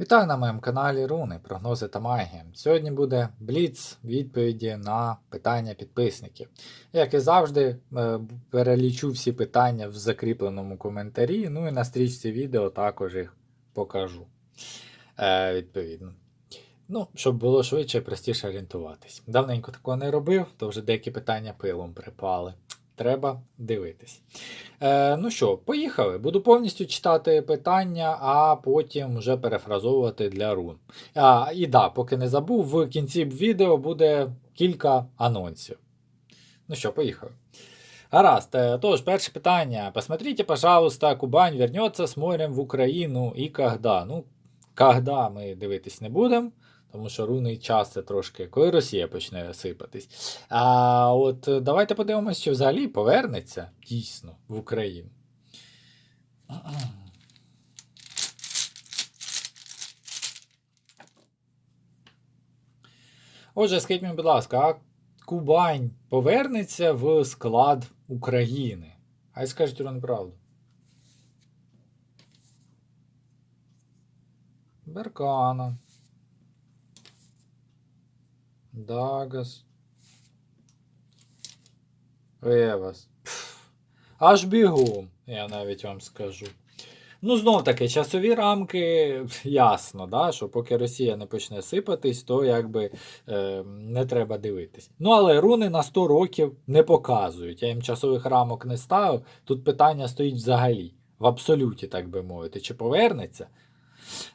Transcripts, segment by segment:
Вітаю на моєму каналі Руни, прогнози та магія. Сьогодні буде бліц відповіді на питання підписників. Як і завжди, е, перелічу всі питання в закріпленому коментарі, ну і на стрічці відео також їх покажу. Е, відповідно. Ну, щоб було швидше і простіше орієнтуватись. Давненько такого не робив, то вже деякі питання пилом припали. Треба дивитись. Е, ну що, поїхали. Буду повністю читати питання, а потім вже перефразовувати для рун. А, і да, поки не забув, в кінці відео буде кілька анонсів. Ну що, поїхали. Гаразд, е, тож, перше питання. Посмотрите, пожалуйста, Кубань вернется с морем в Україну і когда? Ну, когда ми дивитись не будемо. Тому що рунний час це трошки, коли Росія почне сипатись. А от е, давайте подивимося, чи взагалі повернеться дійсно в Україну. Отже, скажіть мені, будь ласка, а Кубань повернеться в склад України? Хай скажуть вам правду. Беркана. Дагас. Евас. Аж бігом, я навіть вам скажу. Ну, знов таки, часові рамки ясно, да, що поки Росія не почне сипатись, то якби е, не треба дивитись. Ну, але руни на 100 років не показують. Я їм часових рамок не ставив. Тут питання стоїть взагалі, в абсолюті, так би мовити, чи повернеться.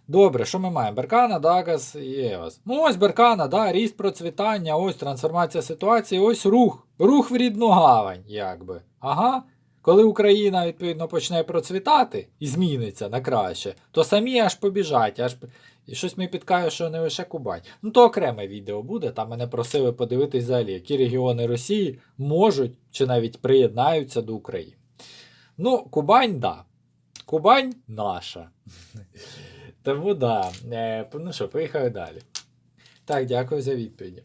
Добре, що ми маємо? Беркана, Дагас і Евас. Ну, ось Беркана, да, ріст процвітання, ось трансформація ситуації, ось рух. Рух в рідну гавань, якби. Ага. Коли Україна, відповідно, почне процвітати і зміниться на краще, то самі аж побіжать, аж і щось мені підкаже, що не лише Кубань. Ну, то окреме відео буде. Там мене просили подивитись взагалі, які регіони Росії можуть чи навіть приєднаються до України. Ну, Кубань, да. Кубань наша. Тому да. Е, ну що, поїхали далі. Так, дякую за відповіді.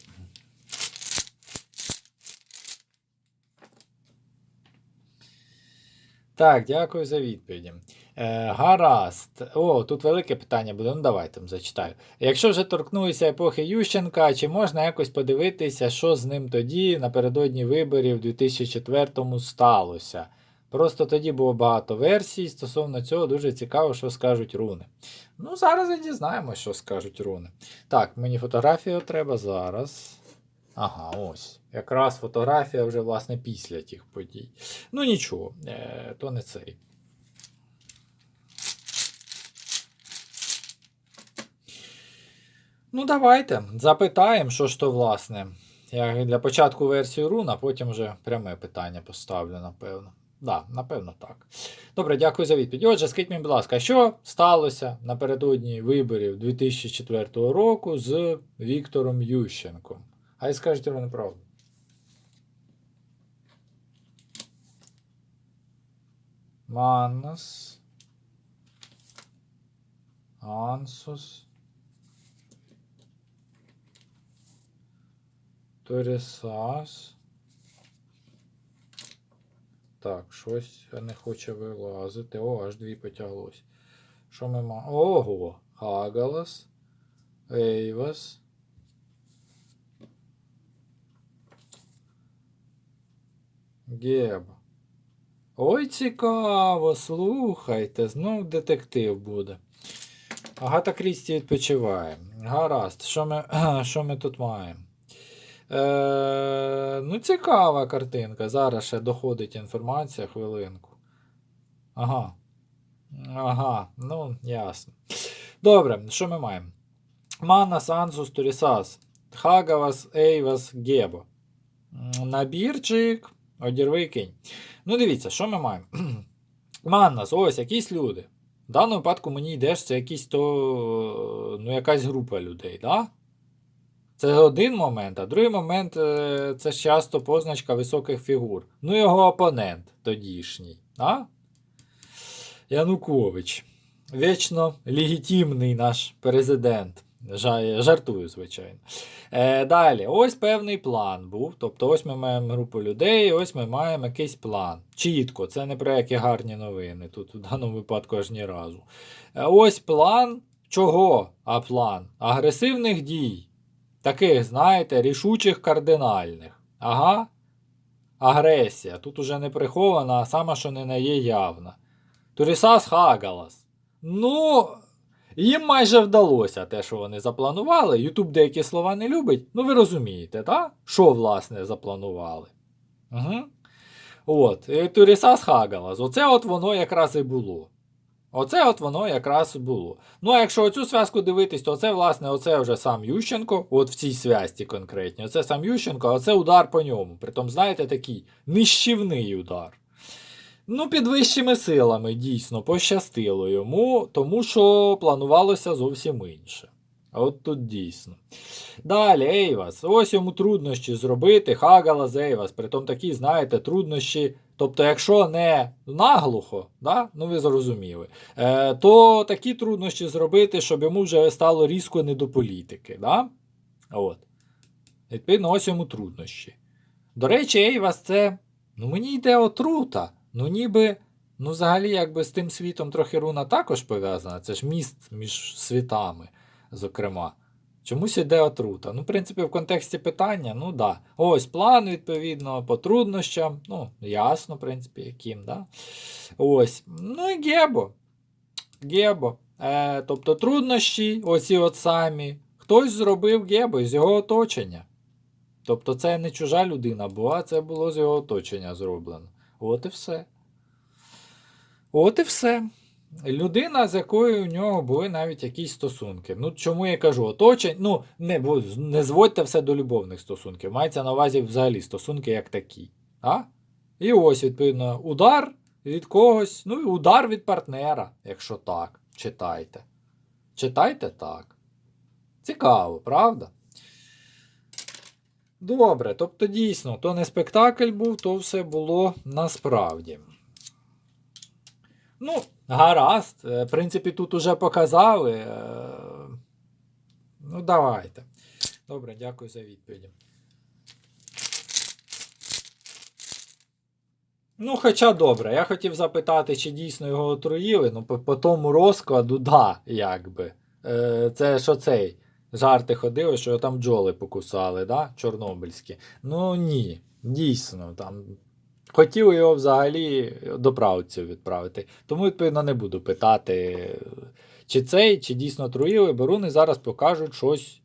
Так, дякую за відповіді. Е, гаразд. О, тут велике питання буде. Ну давай там зачитаю. Якщо вже торкнулися епохи Ющенка, чи можна якось подивитися, що з ним тоді напередодні виборів 2004 сталося? Просто тоді було багато версій. Стосовно цього дуже цікаво, що скажуть руни. Ну, зараз і дізнаємося, що скажуть руни. Так, мені фотографію треба зараз. Ага, ось. Якраз фотографія вже, власне, після тих подій. Ну нічого, е, то не цей. Ну, давайте запитаємо, що ж то, власне. Я для початку версію рун, а потім вже пряме питання поставлю, напевно. Да, напевно, так. Добре, дякую за відповідь. Отже, скажіть мені, будь ласка, що сталося напередодні виборів 2004 року з Віктором Ющенком? А й скажете вони правду. Маннас. Ансус. Торісас. Так, щось не хоче вилазити. О, аж дві потяглось. Що ми маємо? Ого! Хагалас. Ейвас. Геб. Ой, цікаво, слухайте, знов детектив буде. Агата Крісті відпочиває. Гаразд, що ми, що ми тут маємо? Е, ну, цікава картинка. Зараз ще доходить інформація, хвилинку. Ага. Ага, ну, ясно. Добре, що ми маємо? Манас, Ансус, Турісас, Хагавас, Ейвас, Гебо. Набірчик, одірви кінь. Ну, дивіться, що ми маємо? Маннас, ось якісь люди. В даному випадку мені йдеш, це якісь то, ну, якась група людей, да? Це один момент, а другий момент е, це часто позначка високих фігур. Ну, його опонент тодішній. Да? Янукович. Вічно легітимний наш президент. Жартую, звичайно. Е, далі, ось певний план був. Тобто, ось ми маємо групу людей, ось ми маємо якийсь план. Чітко, це не про які гарні новини. Тут в даному випадку аж ні разу. Е, ось план. чого? А план? Агресивних дій. Таких, знаєте, рішучих кардинальних. Ага. Агресія. Тут уже не прихована, а сама, що не на є явна. Турісас Хагалас. Ну, їм майже вдалося те, що вони запланували. Ютуб деякі слова не любить. Ну, ви розумієте, так? Що, власне, запланували? Угу. От, Турісас Хагалас. Оце от воно якраз і було. Оце от воно якраз було. Ну, а якщо оцю зв'язку дивитись, то це, власне, оце вже сам Ющенко, от в цій зв'язці конкретні. Оце сам Ющенко, а це удар по ньому. Притом, знаєте, такий нищівний удар. Ну, під вищими силами дійсно пощастило йому, тому що планувалося зовсім інше. А от тут дійсно. Далі, Ейвас. Ось йому труднощі зробити. Хагала з Ейвас. Притом такі, знаєте, труднощі. Тобто, якщо не наглухо, да? ну ви зрозуміли, е, то такі труднощі зробити, щоб йому вже стало різко не до політики. Да? От. Відповідно, ось йому труднощі. До речі, Ейвас це. Ну, мені йде отрута. Ну, ніби. Ну, взагалі, якби з тим світом трохи руна також пов'язана. Це ж міст між світами, зокрема. Чомусь іде отрута. Ну, в принципі, в контексті питання, ну да. Ось план, відповідно, по труднощам. Ну, ясно, в принципі, яким, да. Ось. Ну і Гебо. Гебо. Е, тобто труднощі, оці от самі. Хтось зробив Гебо з його оточення. Тобто, це не чужа людина була, це було з його оточення зроблено. От і все. От і все. Людина, з якою у нього були навіть якісь стосунки. Ну, чому я кажу, оточень, ну, не, не зводьте все до любовних стосунків. Мається на увазі взагалі стосунки як такі. А? І ось, відповідно, удар від когось, ну і удар від партнера, якщо так. Читайте. Читайте так. Цікаво, правда? Добре, тобто дійсно, то не спектакль був, то все було насправді. Ну, гаразд. Е, В принципі, тут уже показали. Е, Ну, давайте. Добре, дякую за відповіді. Ну, хоча добре, я хотів запитати, чи дійсно його отруїли, ну по, по тому розкладу, да, якби. Е, Це що цей? Жарти ходили, що його там бджоли покусали, да? Чорнобильські. Ну ні, дійсно, там Хотів його взагалі до правців відправити. Тому, відповідно, не буду питати, чи цей, чи дійсно труїли, бо руни зараз покажуть щось.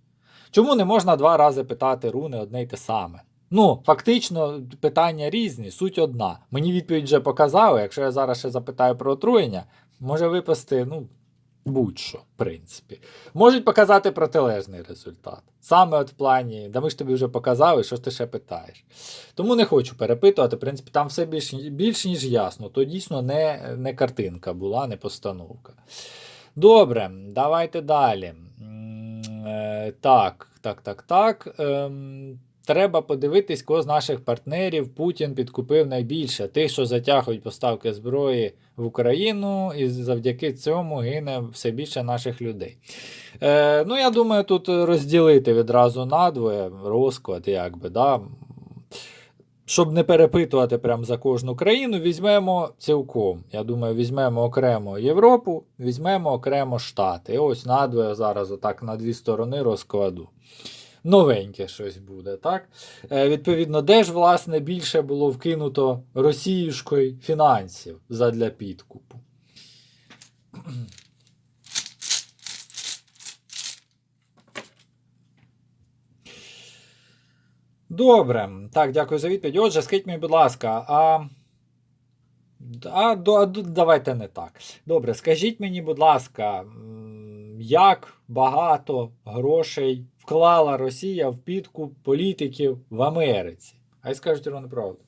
Чому не можна два рази питати руни одне й те саме? Ну, фактично, питання різні, суть одна. Мені відповідь вже показали. Якщо я зараз ще запитаю про отруєння, може випасти, ну, будь-що, в принципі. Можуть показати протилежний результат. Саме от в плані, да ми ж тобі вже показали, що ж ти ще питаєш. Тому не хочу перепитувати, в принципі, там все більш, більш ніж ясно. То дійсно не, не картинка була, не постановка. Добре, давайте далі. Е, Так, так, так, так. Треба подивитись, кого з наших партнерів Путін підкупив найбільше. Тих, що затягують поставки зброї в Україну, і завдяки цьому гине все більше наших людей. Е, Ну, я думаю, тут розділити відразу надвоє розклад, якби, да. Щоб не перепитувати прям за кожну країну, візьмемо цілком. Я думаю, візьмемо окремо Європу, візьмемо окремо Штати. І ось надвоє зараз отак на дві сторони розкладу новеньке щось буде. так? Е, Відповідно, де ж, власне, більше було вкинуто росіюшкою фінансів задля підкупу? Добре. Так, дякую за відповідь. Отже, скажіть мені, будь ласка, а. А, а давайте не так. Добре, скажіть мені, будь ласка, як багато грошей вклала Росія в підкуп політиків в Америці? А й скажуть вони правду.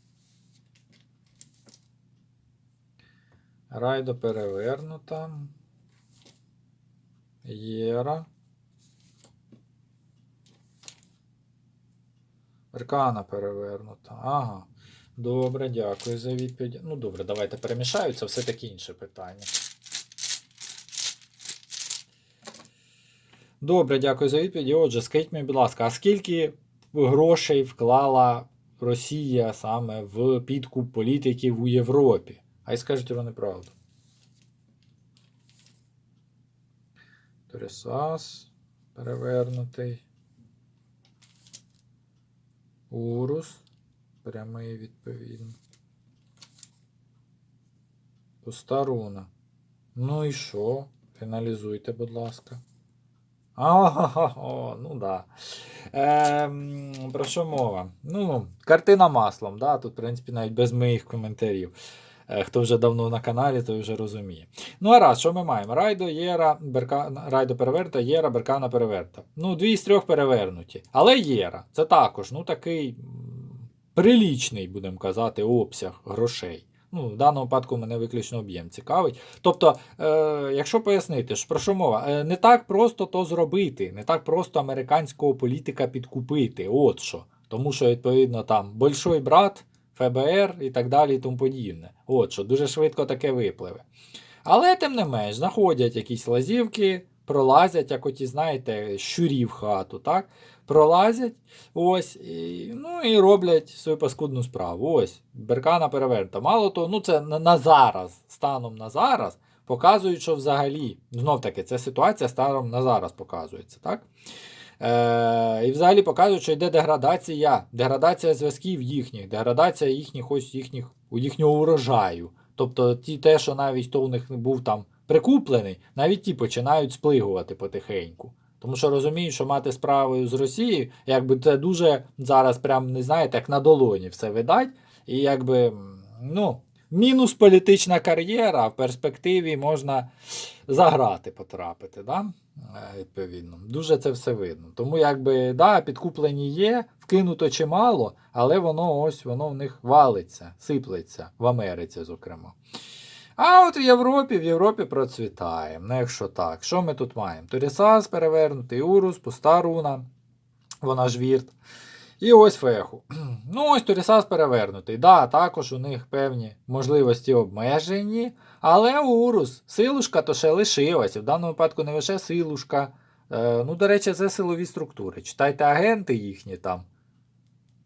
Райдо перевернута. Єра. Аркана перевернута. Ага. Добре, дякую за відповідь. Ну, добре, давайте перемішаю, це все таки інше питання. Добре, дякую за відповідь. Отже, скажіть мені, будь ласка, а скільки грошей вклала Росія саме в підкуп політиків у Європі? А й скажуть вони правду. Торісас перевернутий. Урус. Прямий відповідно. Пуста. Ну і що? Фіналізуйте, будь ласка. Ага, ну да. Ем, про що мова? Ну, картина маслом, да? тут, в принципі, навіть без моїх коментарів. Е, Хто вже давно на каналі, той вже розуміє. Ну, а раз, що ми маємо? Райдо, Єра, Берка... Райдо переверта, Єра, Беркана переверта. Ну, дві з трьох перевернуті. Але Єра, це також ну, такий прилічний, будемо казати, обсяг грошей. Ну, в даному випадку мене виключно об'єм цікавить. Тобто, е, якщо пояснити, про що мова, е, не так просто то зробити, не так просто американського політика підкупити. От що. Тому що, відповідно, там большой брат, ФБР і так далі, і тому подібне. От що, дуже швидко таке випливе. Але, тим не менш, знаходять якісь лазівки, пролазять, як оті, знаєте, щурі в хату, так? Пролазять, ось, і, ну і роблять свою паскудну справу. Ось, беркана перевернута. Мало того, ну це на, зараз, станом на зараз, показують, що взагалі, знов таки, це ситуація станом на зараз показується, так? Е, і взагалі показують, що йде деградація, деградація зв'язків їхніх, деградація їхніх ось їхніх, їхнього урожаю. Тобто ті, те, що навіть хто у них був там прикуплений, навіть ті починають сплигувати потихеньку. Тому що розуміють, що мати справу з Росією, якби це дуже зараз, прям не знаєте, як на долоні все видать. І якби, ну, мінус політична кар'єра, в перспективі можна заграти, потрапити. Да? Е, Відповідно. Дуже це все видно. Тому, якби, да, підкуплені є, вкинуто чимало, але воно ось воно в них валиться, сиплеться в Америці, зокрема. А от в Європі, в Європі процвітає. Ну, якщо так, що ми тут маємо? Торісас перевернутий, Урус, пуста руна, вона ж вірт. І ось феху. Ну, ось Торісас перевернутий. Да, також у них певні можливості обмежені. Але Урус, силушка то ще лишилася. В даному випадку не лише силушка. Е, ну, до речі, це силові структури. Читайте агенти їхні там.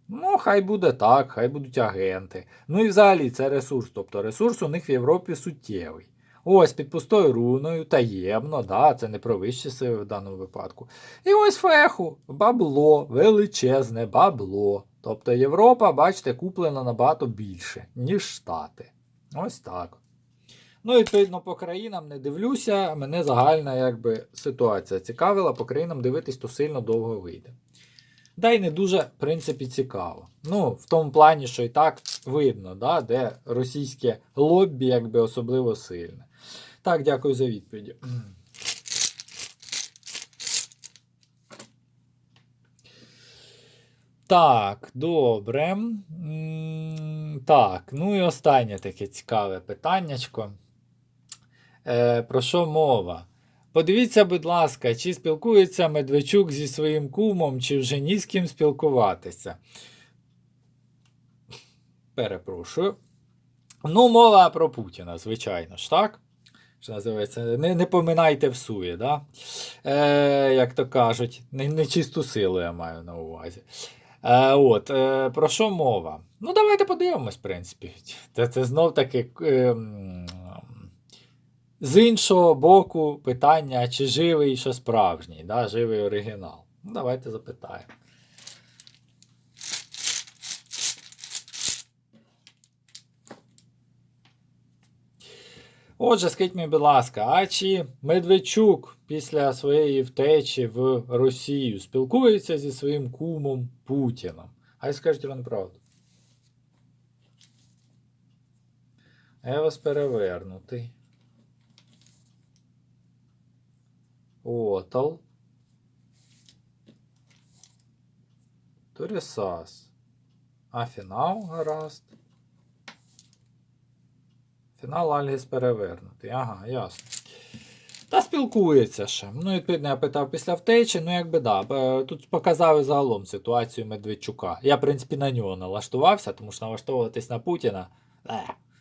Ну, хай буде так, хай будуть агенти. Ну і взагалі це ресурс. Тобто ресурс у них в Європі суттєвий. Ось під пустою руною, таємно, да, це не про вищі сили в даному випадку. І ось феху, бабло, величезне бабло. Тобто Європа, бачите, куплена набагато більше, ніж Штати. Ось так. Ну, відповідно, по країнам не дивлюся, мене загальна якби, ситуація цікавила, по країнам дивитись то сильно довго вийде. Да й не дуже, в принципі, цікаво. Ну, в тому плані, що і так видно, да, де російське лоббі якби особливо сильне. Так, дякую за відповіді. Так, добре. Так, ну і останнє таке цікаве питаннячко. Е, про що мова? Подивіться, будь ласка, чи спілкується Медведчук зі своїм кумом, чи вже ні з ким спілкуватися. Перепрошую. Ну, мова про Путіна, звичайно ж, так? Що називається, не, не поминайте всує, да? Е, як то кажуть, не, не чисту силу я маю на увазі. Е, от, е, про що мова? Ну, давайте подивимось, в принципі. Це, це знов таки. Е, м, з іншого боку, питання, чи живий, що справжній, да? живий оригінал. Ну, давайте запитаємо. Отже, скажіть мені, будь ласка, а чи Медведчук після своєї втечі в Росію спілкується зі своїм кумом Путіном? А й скажіть вам правду. Я вас перевернутий. Отал. Торісас. А фінал гаразд. Фінал Альгіс перевернутий. Ага, ясно. Та спілкується ще. Ну, відповідно, я питав після втечі, ну якби да. Е, Тут показали загалом ситуацію Медведчука. Я, в принципі, на нього налаштувався, тому що налаштовуватись на Путіна.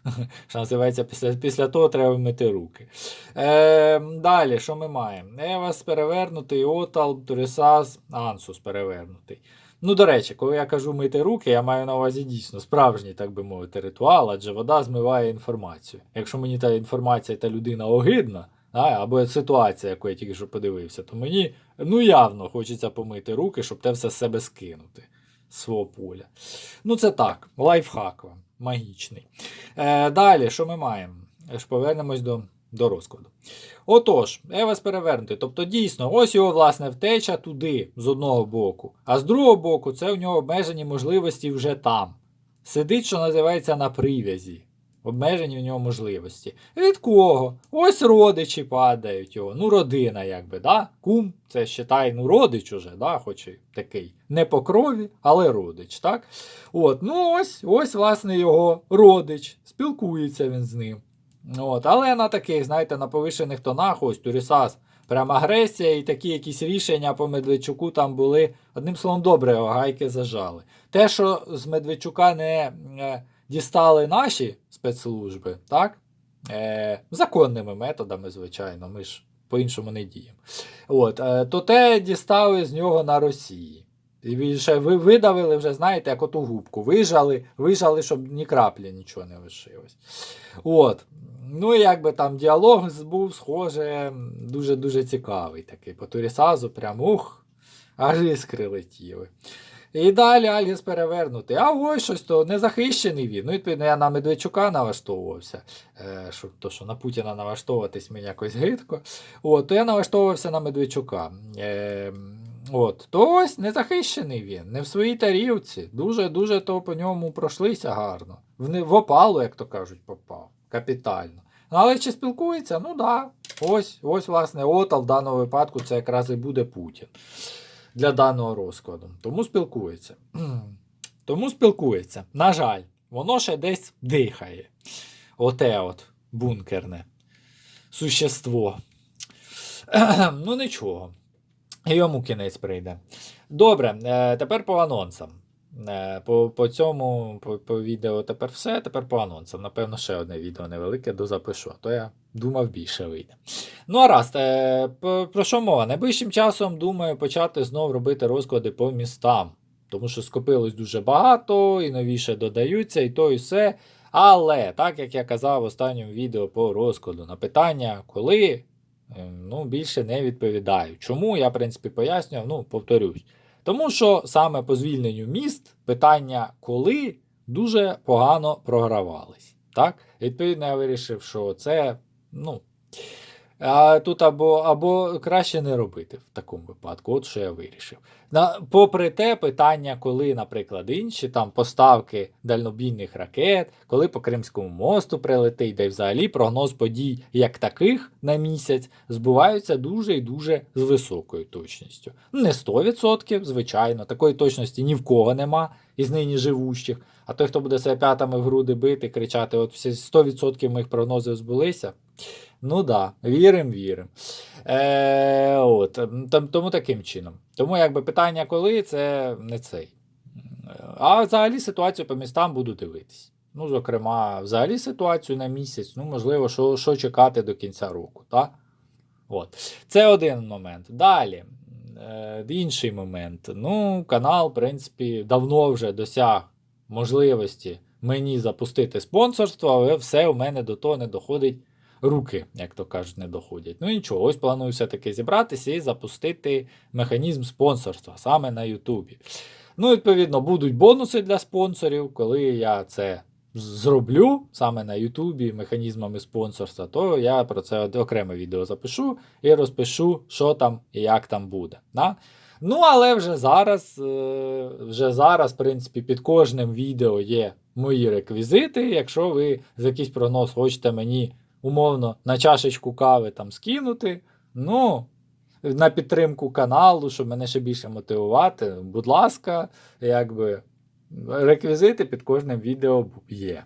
Що називається, після після того треба мити руки. Е, Далі, що ми маємо? Евас перевернутий, Отал, Турісас, Ансус перевернутий. Ну, до речі, коли я кажу мити руки, я маю на увазі дійсно справжній, так би мовити, ритуал, адже вода змиває інформацію. Якщо мені та інформація та людина огидна, да, або ситуація, яку я тільки що подивився, то мені ну явно хочеться помити руки, щоб те все з себе скинути свого поля. Ну, це так, лайфхак вам, магічний. Е, далі, що ми маємо? Ж Повернемось до, до розкладу. Отож, Евас перевернутий. Тобто, дійсно, ось його власне втеча туди, з одного боку, а з другого боку, це у нього обмежені можливості вже там. Сидить, що називається, на прив'язі. Обмежені в нього можливості. Від кого? Ось родичі падають його. Ну, родина, якби, да? Кум, це вважай, ну, родич уже, да? хоч і такий. Не по крові, але родич, так? От, ну ось, ось, власне, його родич. Спілкується він з ним. От, але на таких, знаєте, на повишених тонах, ось Турісас, прям агресія і такі якісь рішення по Медведчуку там були. Одним словом, добре, гайки зажали. Те, що з Медведчука не е, дістали наші спецслужби, так? Е, законними методами, звичайно, ми ж по-іншому не діємо. От, е, то те дістали з нього на Росії. І ще ви видавили вже, знаєте, як оту губку. Вижали, вижали, щоб ні краплі нічого не лишилось. От. Ну, і якби там діалог був, схоже, дуже-дуже цікавий такий. По Турісазу, прям ух, аж іскри летіли. І далі Альгіс перевернутий. А ось щось то незахищений він. Ну, відповідно, я на Медведчука налаштовувався. Е, що, то, що на Путіна налаштовуватись мені якось гидко. От, то я налаштовувався на Медведчука. Е, от, то ось незахищений він, не в своїй тарілці. Дуже-дуже то по ньому пройшлися гарно. В, в опалу, як то кажуть, попав. Капітально. Але чи спілкується? Ну так. Да. Ось, ось, власне, Отал в даному випадку це якраз і буде Путін для даного розкладу. Тому спілкується. Тому спілкується. На жаль, воно ще десь дихає. Оте от бункерне существо. ну нічого. Йому кінець прийде. Добре, е, тепер по анонсам. Е, По, по цьому по, по відео тепер все. Тепер по анонсам. Напевно, ще одне відео невелике дозапишу, то я думав більше вийде. Ну, а раз, е, про, що мова? Найближчим часом думаю почати знов робити розклади по містам. Тому що скопилось дуже багато, і новіше додаються, і то, і все. Але, так як я казав в останньому відео по розкладу, на питання, коли, е, ну, більше не відповідаю. Чому, я, в принципі, пояснював, ну, повторюсь. Тому що саме по звільненню міст питання коли дуже погано програвались. Так? Відповідно, я вирішив, що це, ну. А тут або, або краще не робити в такому випадку, от що я вирішив. На, попри те, питання, коли, наприклад, інші там поставки дальнобійних ракет, коли по Кримському мосту прилетить, де взагалі прогноз подій як таких на місяць збуваються дуже і дуже з високою точністю. Не 100%, звичайно, такої точності ні в кого нема із нині живущих. А той, хто буде себе п'ятами в груди бити, кричати: от всі 100% моїх прогнозів збулися. Ну да, вірим, вірим. Е, от, там- тому таким чином. Тому якби питання коли це не цей. А взагалі ситуацію по містам буду дивитись. Ну, зокрема, взагалі ситуацію на місяць, ну, можливо, що, що чекати до кінця року. Так? От. Це один момент. Далі. Е, інший момент. Ну, канал, в принципі, давно вже досяг можливості мені запустити спонсорство, але все у мене до того не доходить руки, як то кажуть, не доходять. Ну нічого, ось планую все-таки зібратися і запустити механізм спонсорства саме на Ютубі. Ну, відповідно, будуть бонуси для спонсорів, коли я це зроблю саме на Ютубі механізмами спонсорства, то я про це окреме відео запишу і розпишу, що там і як там буде. Да? Ну, але вже зараз, е, вже зараз, в принципі, під кожним відео є мої реквізити. Якщо ви за якийсь прогноз хочете мені умовно на чашечку кави там скинути, ну, на підтримку каналу, щоб мене ще більше мотивувати, будь ласка, якби реквізити під кожним відео є.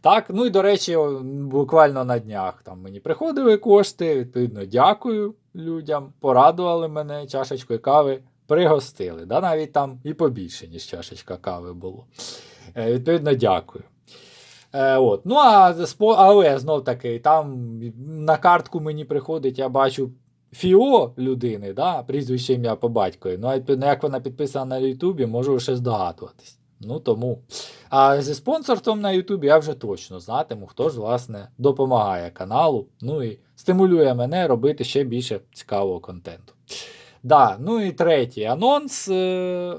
Так, ну і до речі, буквально на днях там мені приходили кошти, відповідно, дякую людям, порадували мене чашечкою кави, пригостили. Да, навіть там і побільше, ніж чашечка кави було. Е, відповідно, дякую. Е, от. Ну, а але знов таки, там на картку мені приходить, я бачу фіо людини, да, прізвище ім'я по батькові. Ну, а як вона підписана на Ютубі, можу ще здогадуватись. Ну тому. А зі спонсорством на Ютубі я вже точно знатиму, хто ж, власне, допомагає каналу. Ну і стимулює мене робити ще більше цікавого контенту. Да, ну і третій анонс. е,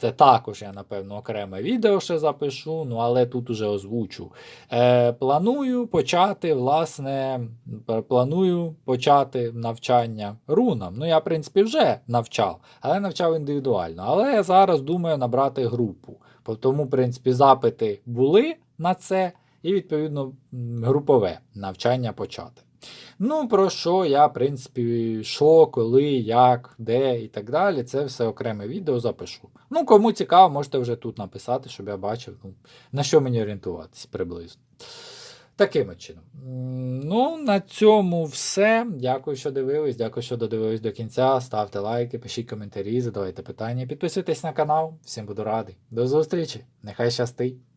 Це також я, напевно, окреме відео ще запишу, ну але тут уже озвучу. Е, планую почати, власне, планую почати навчання рунам. Ну, я, в принципі, вже навчав, але навчав індивідуально. Але я зараз думаю набрати групу. Тому, в принципі, запити були на це, і, відповідно, групове навчання почати. Ну, про що я, в принципі, що, коли, як, де і так далі, це все окреме відео запишу. Ну, кому цікаво, можете вже тут написати, щоб я бачив, ну, на що мені орієнтуватись приблизно. Таким чином. Ну, на цьому все. Дякую, що дивились. Дякую, що додивились до кінця. Ставте лайки, пишіть коментарі, задавайте питання, підписуйтесь на канал. Всім буду радий. До зустрічі! Нехай щастить!